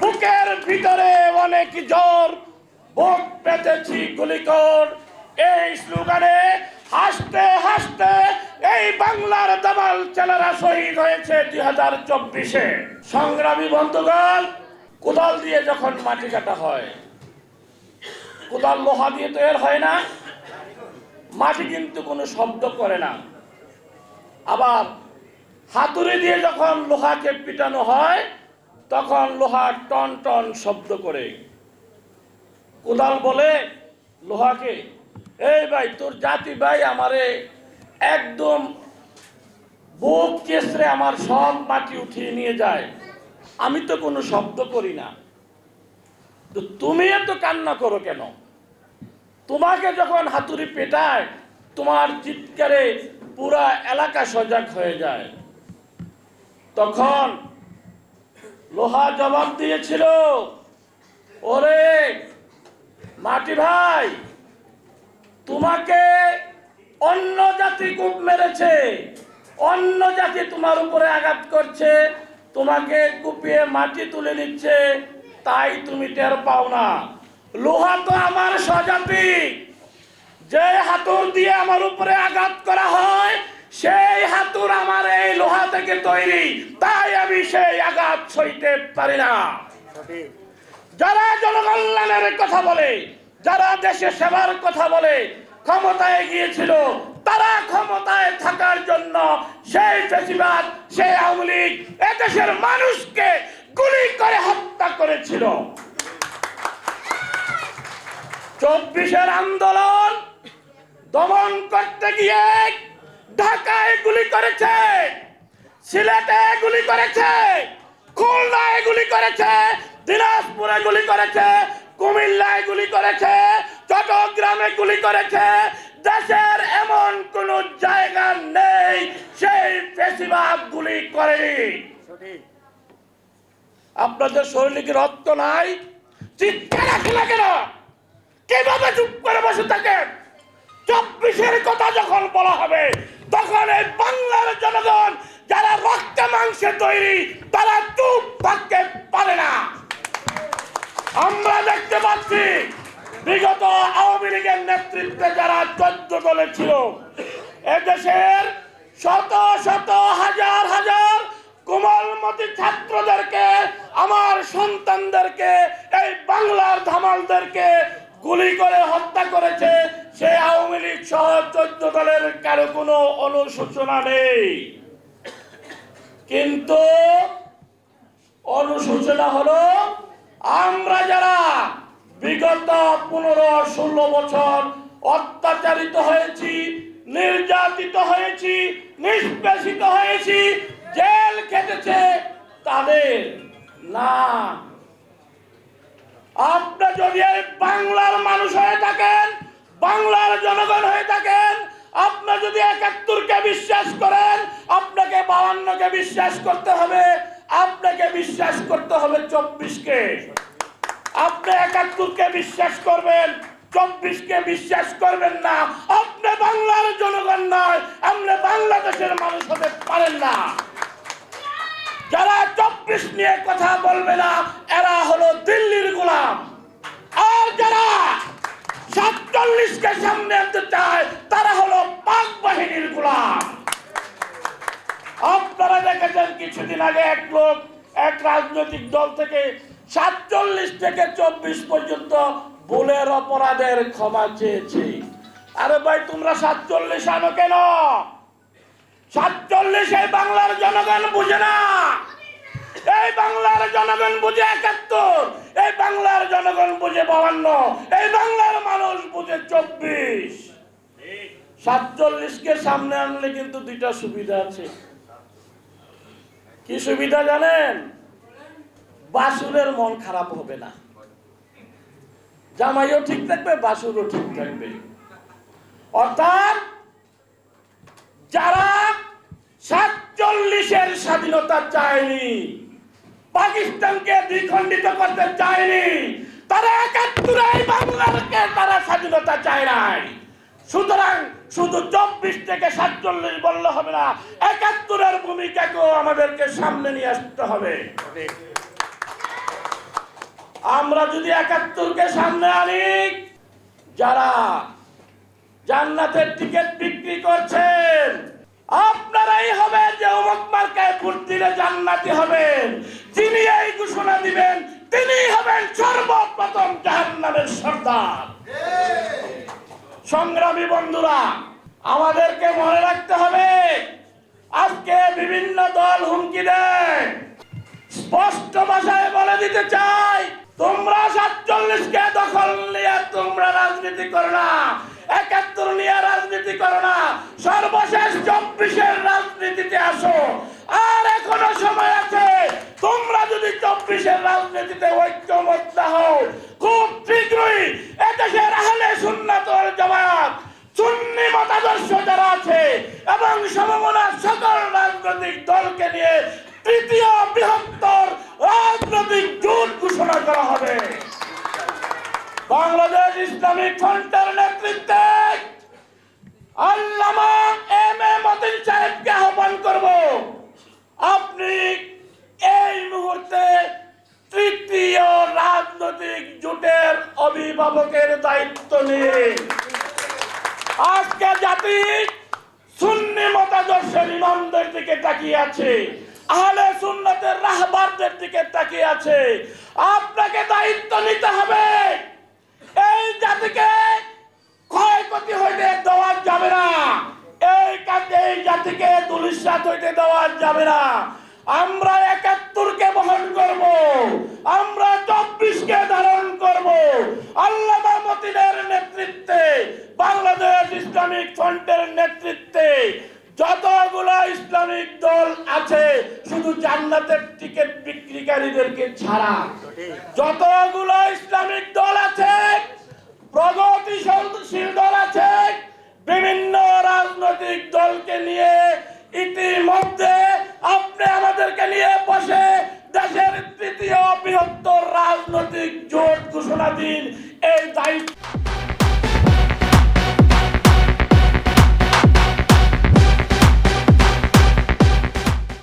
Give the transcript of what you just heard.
বুকের ভিতরে অনেক জ্বর। বুক পেতেছি গুলিকর এই স্লোগানে হাসতে হাসতে এই বাংলার দামাল চালারা শহীদ হয়েছে দুই হাজার চব্বিশে। সংগ্রামী বন্ধুগণ, কোদাল দিয়ে যখন মাটি কাটা হয়, কোদাল লোহা দিয়ে তো এর হয় না, মাটি কিন্তু কোনো শব্দ করে না। আবার হাতুড়ি দিয়ে যখন লোহাকে পিটানো হয়, তখন লোহা টন টন শব্দ করে। কোদাল বলে, লোহাকে, এই ভাই, তোর জাতি ভাই আমারে একদম বুক কেসরে আমার সব মাটি উঠিয়ে নিয়ে যায়। আমি তো কোনো শব্দ করি না। তো তুমি এত কান্না করো কেন? তোমাকে যখন হাতুড়ি পেটায়, তোমার চিৎকারে পুরা এলাকা সজাগ হয়ে যায়। তখন লোহা জবাব দিয়েছিল, ওরে মাটি ভাই, তোমাকে অন্য জাতি কূপ মেরেছে, অন্য জাতি তোমার উপরে আঘাত করছে, তোমাকে কুপিয়ে মাটি তুলে নিচ্ছে, তাই তুমি টের পাও না। লোহা তো আমার স্বজাতি, যে হাতুর দিয়ে আমার উপরে আঘাত করা হয় সেই হাতুর আমার এই লোহা থেকে তৈরি, তাই আমি সেই আঘাত সইতে পারি না। যারা জনকল্যাণের কথা বলে, যারা দেশে সেবার কথা বলে, ক্ষমতায় গিয়েছিল, তারা ক্ষমতায় থাকার জন্য সেই ফেসিবাদ, সেই আওয়ামী লীগ এদেশের মানুষকে গুলি করে হত্যা করেছিল। চব্বিশের আন্দোলন দমন করতে গিয়ে ঢাকায় গুলি করেছে, সিলেটে গুলি করেছে, খুলনায় গুলি করেছে, দিনাজপুরে গুলি করেছে, কুমিল্লায় গুলি করেছে, চট্টগ্রামে গুলি করেছে। দেশের এমন কোন জায়গা নেই, সেই বেশিরভাগ গুলি করেনি। আপনাদের শরীরে কি রক্ত নাই? চিৎকার আসে না কেন? কীভাবে চুপ করে বসে থাকেন? চব্বিশের কথা যখন বলা হবে তখন এই বাংলার জনগণ যারা রক্তে মাংসে তৈরি, তারা চুপ থাকতে পারে না। আমরা দেখতে পাচ্ছি, বিগত আওয়ামী লীগের নেতৃত্বে যারা চোদ্দ দলে ছিল এদেশের শত শত হাজার হাজার কোমলমতি ছাত্রদেরকে, আমার সন্তানদেরকে, এই বাংলার ধামালদেরকে গুলি করে হত্যা করেছে সে আওয়ামী লীগ সহ চোদ্দ দলের কারও কোনো অনুশোচনা নেই। কিন্তু অনুশোচনা হলো আমরা যারা বিগত পনেরো, ষোলো বছর অত্যাচারিত হয়েছি, নির্যাতিত হয়েছি, নিষ্পেষিত হয়েছি, জেল খেটেছে, তাদের না। আপনি যদি বাংলার মানুষ হয়ে থাকেন বাংলার জনগণ হয়ে থাকেন, আপনি যদি একাত্তরকে বিশ্বাস করেন, আপনাকে বাউান্নকে বিশ্বাস করতে হবে, আপনাকে বিশ্বাস করতে হবে চব্বিশকে। আপনি একাত্তরকে বিশ্বাস করবেন, চব্বিশকে বিশ্বাস করবেন না। আপনি বাংলার জনগণ নয়, আপনি বাংলাদেশের মানুষ হতে পারেন না। যারা চব্বিশ নিয়ে কথা বলবে না, এরা হলো দিল্লির গোলাম। আর যারা সাতচল্লিশকে সামনে আনতে চায়, তারা হলো পাক বাহিনীর গোলাম। আপনারা দেখেছেন কিছুদিন আগে এক লোক, এক রাজনৈতিক দল থেকে সাতচল্লিশ থেকে চব্বিশ পর্যন্ত ভুলের অপরাধের ক্ষমা চেয়েছে। আরে ভাই, তোমরা সাতচল্লিশ আনো কেন? সাতচল্লিশ বাংলার জনগণ বুঝে না। এই বাংলার জনগণ বুঝে একাত্তর, এই বাংলার জনগণ বুঝে বাহান্ন এই বাংলার মানুষ বুঝে চব্বিশ। সাতচল্লিশকে সামনে আনলে কিন্তু দুইটা সুবিধা আছে। কি সুবিধা জানেন? বাসুরের মন খারাপ হবে না। জামাইও ঠিক থাকবে, বাসুরও ঠিক থাকবে। অর্থাৎ যারা সাতচল্লিশের স্বাধীনতা চায়নি পাকিস্তানকে দ্বিখণ্ডিত করতে চায়নি। তারা একাত্তরে এই বাংলাকে তারা স্বাধীনতা চায় নাই। সুতরাং শুধু চব্বিশ থেকে সাতচল্লিশ বললে হবে না, একাত্তরের ভূমিকাকেও আমাদেরকে সামনে নিয়ে আসতে হবে। আমরা যদি একাত্তরকে সামনে আনি, যারা জান্নাতের টিকিট বিক্রি করছেন আপনারাই হবেন যে অমুক মার্কায় ভোট দিলে জান্নাতি হবেন। যিনি এই ঘোষণা দিবেন তিনি হবেন সর্বপ্রথম জাহান্নামের সর্দার। সংগ্রামী বন্ধুরা, আমাদেরকে মনে রাখতে হবে, আজকে বিভিন্ন দল হুমকি দেয়। স্পষ্ট ভাষায় বলে দিতে চাই, তোমরা সাতচল্লিশ কে দখল নিয়ে তোমরা রাজনীতি করো না। রাজনীতি করো না। সর্বশেষ চব্বিশের রাজনীতিতে আসো। আর এখনও সময় আছে। তোমরা যদি চব্বিশের রাজনীতিতে ঐক্যমত না হও, খুব শীঘ্রই এদেশের আহলে সুন্নাতল জামাত সুন্নি মতাদর্শ যারা আছে এবং সমমনার সকল রাজনৈতিক দলকে নিয়ে তৃতীয় বৃহত্তর রাজনৈতিক জোট ঘোষণা করা হবে। বাংলাদেশ ইসলামিক ফ্রন্টের নেতৃত্বে আল্লামা এম এ মতিন সাহেবকে আহ্বান করব। আপনি এই মুহূর্তে তৃতীয় রাজনৈতিক জোটের অভিভাবকের দায়িত্ব নিন আজকে জাতি সুন্নি মতাদর্শের ইমামদের দিকে তাকিয়ে আছে, আহলে সুন্নতের রাহবারদের দিকে তাকিয়ে আছে। আপনাকে দায়িত্ব নিতে হবে। এই জাতিকে ক্ষয়ক্ষতি হইতে দেওয়া যাবে না। এই কাজে এই জাতিকে দুলিশাত হইতে দেওয়া যাবে না। আমরা একাত্তরকে বহন করব। আমরা চব্বিশকে ধারণ করব। আল্লাহ মতিনের নেতৃত্বে বাংলাদেশ ইসলামিক ফ্রন্টের নেতৃত্বে যতগুলো ইসলামিক দল আছে শুধু জান্নাতের টিকিট বিক্রিকারীদেরকে ছাড়া। যতগুলো ইসলামিক দল আছে প্রগতিশীল দল আছে। বিভিন্ন রাজনৈতিক দলকে নিয়ে ইতিমধ্যে আপনি আমাদেরকে নিয়ে বসে দেশের তৃতীয় বৃহত্তর রাজনৈতিক জোট ঘোষণা দিন